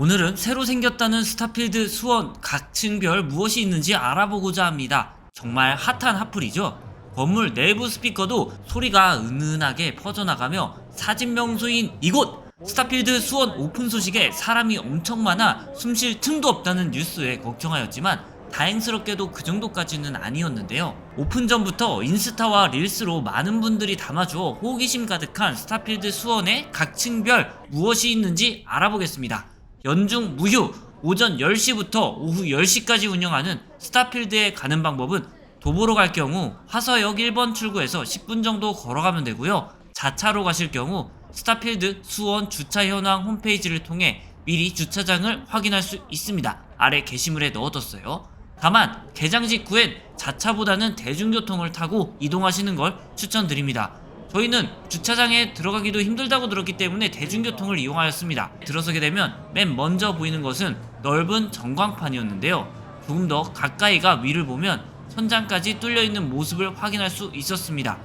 오늘은 새로 생겼다는 스타필드 수원 각층별 무엇이 있는지 알아보고자 합니다. 정말 핫한 핫플이죠. 건물 내부 스피커도 소리가 은은하게 퍼져나가며 사진 명소인 이곳 스타필드 수원 오픈 소식에 사람이 엄청 많아 숨 쉴 틈도 없다는 뉴스에 걱정하였지만 다행스럽게도 그 정도까지는 아니었는데요. 오픈 전부터 인스타와 릴스로 많은 분들이 담아주어 호기심 가득한 스타필드 수원의 각층별 무엇이 있는지 알아보겠습니다. 연중 무휴 오전 10시부터 오후 10시까지 운영하는 스타필드에 가는 방법은 도보로 갈 경우 화서역 1번 출구에서 10분 정도 걸어가면 되고요. 자차로 가실 경우 스타필드 수원 주차 현황 홈페이지를 통해 미리 주차장을 확인할 수 있습니다. 아래 게시물에 넣어뒀어요. 다만 개장 직후엔 자차보다는 대중교통을 타고 이동하시는 걸 추천드립니다. 저희는 주차장에 들어가기도 힘들다고 들었기 때문에 대중교통을 이용하였습니다. 들어서게 되면 맨 먼저 보이는 것은 넓은 전광판이었는데요. 조금 더 가까이가 위를 보면 천장까지 뚫려 있는 모습을 확인할 수 있었습니다.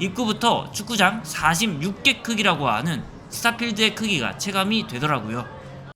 입구부터 축구장 46개 크기라고 하는 스타필드의 크기가 체감이 되더라고요.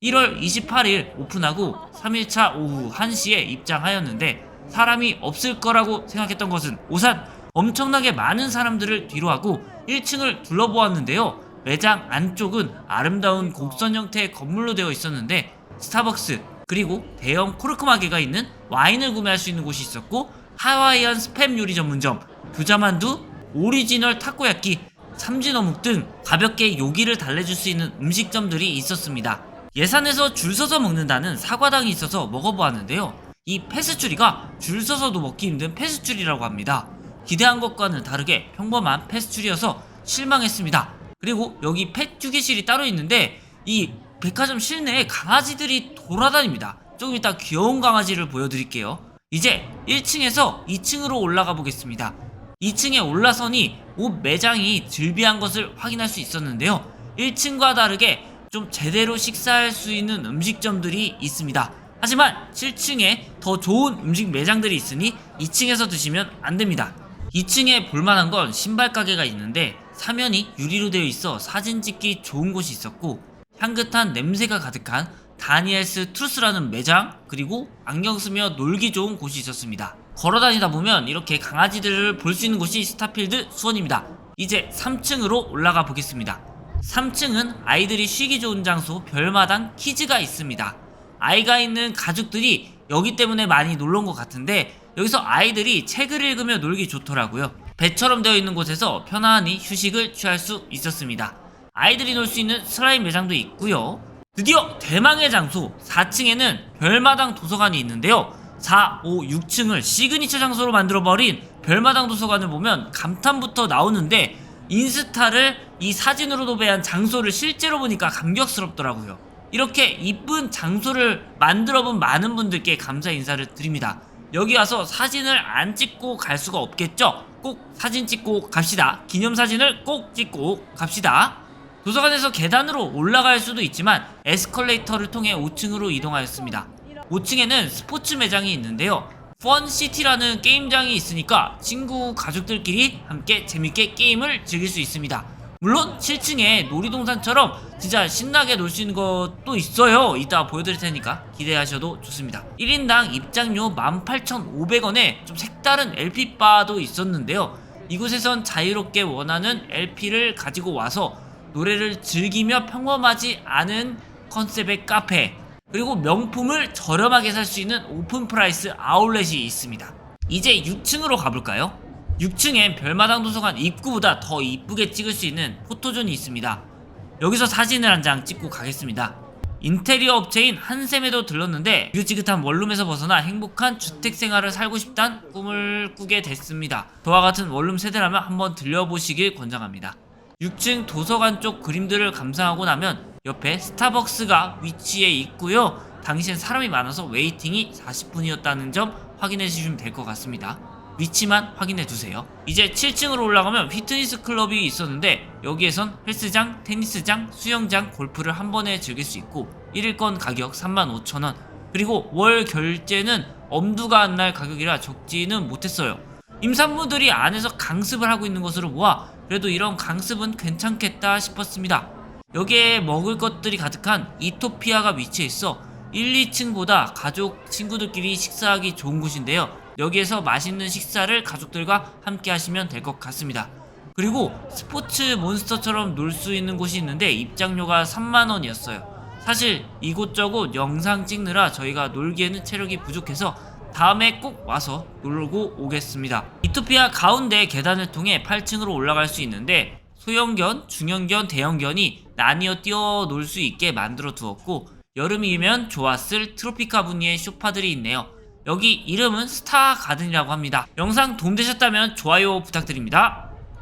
1월 28일 오픈하고 3일차 오후 1시에 입장하였는데 사람이 없을 거라고 생각했던 것은 오산 엄청나게 많은 사람들을 뒤로하고 1층을 둘러보았는데요. 매장 안쪽은 아름다운 곡선 형태의 건물로 되어 있었는데 스타벅스 그리고 대형 코르크 마개가 있는 와인을 구매할 수 있는 곳이 있었고 하와이안 스팸 요리 전문점 부자만두 오리지널 타코야끼 삼진어묵 등 가볍게 요기를 달래줄 수 있는 음식점들이 있었습니다. 예산에서 줄 서서 먹는다는 사과당이 있어서 먹어보았는데요. 이 패스츄리가 줄 서서도 먹기 힘든 패스츄리라고 합니다. 기대한 것과는 다르게 평범한 패스츄리여서 실망했습니다. 그리고 여기 펫 휴게실이 따로 있는데 이 백화점 실내에 강아지들이 돌아다닙니다. 조금 이따 귀여운 강아지를 보여드릴게요. 이제 1층에서 2층으로 올라가 보겠습니다. 2층에 올라서니 옷 매장이 즐비한 것을 확인할 수 있었는데요. 1층과 다르게 좀 제대로 식사할 수 있는 음식점들이 있습니다. 하지만 7층에 더 좋은 음식 매장들이 있으니 2층에서 드시면 안 됩니다. 2층에 볼만한 건 신발 가게가 있는데 사면이 유리로 되어 있어 사진 찍기 좋은 곳이 있었고 향긋한 냄새가 가득한 다니엘스 트루스라는 매장 그리고 안경 쓰며 놀기 좋은 곳이 있었습니다. 걸어 다니다 보면 이렇게 강아지들을 볼 수 있는 곳이 스타필드 수원입니다. 이제 3층으로 올라가 보겠습니다. 3층은 아이들이 쉬기 좋은 장소 별마당 키즈가 있습니다. 아이가 있는 가족들이 여기 때문에 많이 놀러 온 것 같은데 여기서 아이들이 책을 읽으며 놀기 좋더라고요. 배처럼 되어 있는 곳에서 편안히 휴식을 취할 수 있었습니다. 아이들이 놀 수 있는 슬라임 매장도 있고요. 드디어 대망의 장소 4층에는 별마당 도서관이 있는데요. 4, 5, 6층을 시그니처 장소로 만들어버린 별마당 도서관을 보면 감탄부터 나오는데 인스타를 이 사진으로 도배한 장소를 실제로 보니까 감격스럽더라고요. 이렇게 이쁜 장소를 만들어 본 많은 분들께 감사 인사를 드립니다. 여기 와서 사진을 안 찍고 갈 수가 없겠죠? 꼭 사진 찍고 갑시다. 기념사진을 꼭 찍고 갑시다. 도서관에서 계단으로 올라갈 수도 있지만 에스컬레이터를 통해 5층으로 이동하였습니다. 5층에는 스포츠 매장이 있는데요. 펀시티라는 게임장이 있으니까 친구 가족들끼리 함께 재밌게 게임을 즐길 수 있습니다. 물론 7층에 놀이동산처럼 진짜 신나게 놀 수 있는 것도 있어요. 이따 보여드릴 테니까 기대하셔도 좋습니다. 1인당 입장료 18,500원에 좀 색다른 LP바도 있었는데요. 이곳에선 자유롭게 원하는 LP를 가지고 와서 노래를 즐기며 평범하지 않은 컨셉의 카페 그리고 명품을 저렴하게 살 수 있는 오픈 프라이스 아울렛이 있습니다. 이제 6층으로 가볼까요? 6층엔 별마당 도서관 입구보다 더 이쁘게 찍을 수 있는 포토존이 있습니다. 여기서 사진을 한 장 찍고 가겠습니다. 인테리어 업체인 한샘에도 들렀는데 유지긋한 원룸에서 벗어나 행복한 주택 생활을 살고 싶단 꿈을 꾸게 됐습니다. 저와 같은 원룸 세대라면 한번 들려보시길 권장합니다. 6층 도서관 쪽 그림들을 감상하고 나면 옆에 스타벅스가 위치해 있고요. 당시엔 사람이 많아서 웨이팅이 40분이었다는 점 확인해 주시면 될 것 같습니다. 위치만 확인해 두세요. 이제 7층으로 올라가면 피트니스 클럽이 있었는데 여기에선 헬스장, 테니스장, 수영장, 골프를 한 번에 즐길 수 있고 1일권 가격 35,000원 그리고 월 결제는 엄두가 안 날 가격이라 적지는 못했어요. 임산부들이 안에서 강습을 하고 있는 것으로 보아 그래도 이런 강습은 괜찮겠다 싶었습니다. 여기에 먹을 것들이 가득한 이토피아가 위치해 있어 1, 2층보다 가족, 친구들끼리 식사하기 좋은 곳인데요. 여기에서 맛있는 식사를 가족들과 함께 하시면 될 것 같습니다. 그리고 스포츠 몬스터처럼 놀 수 있는 곳이 있는데 입장료가 3만원이었어요. 사실 이곳저곳 영상 찍느라 저희가 놀기에는 체력이 부족해서 다음에 꼭 와서 놀고 오겠습니다. 이토피아 가운데 계단을 통해 8층으로 올라갈 수 있는데 소형견, 중형견, 대형견이 나뉘어 뛰어 놀 수 있게 만들어 두었고 여름이면 좋았을 트로피카 분위의 쇼파들이 있네요. 여기 이름은 스타 가든이라고 합니다. 영상 도움되셨다면 좋아요 부탁드립니다.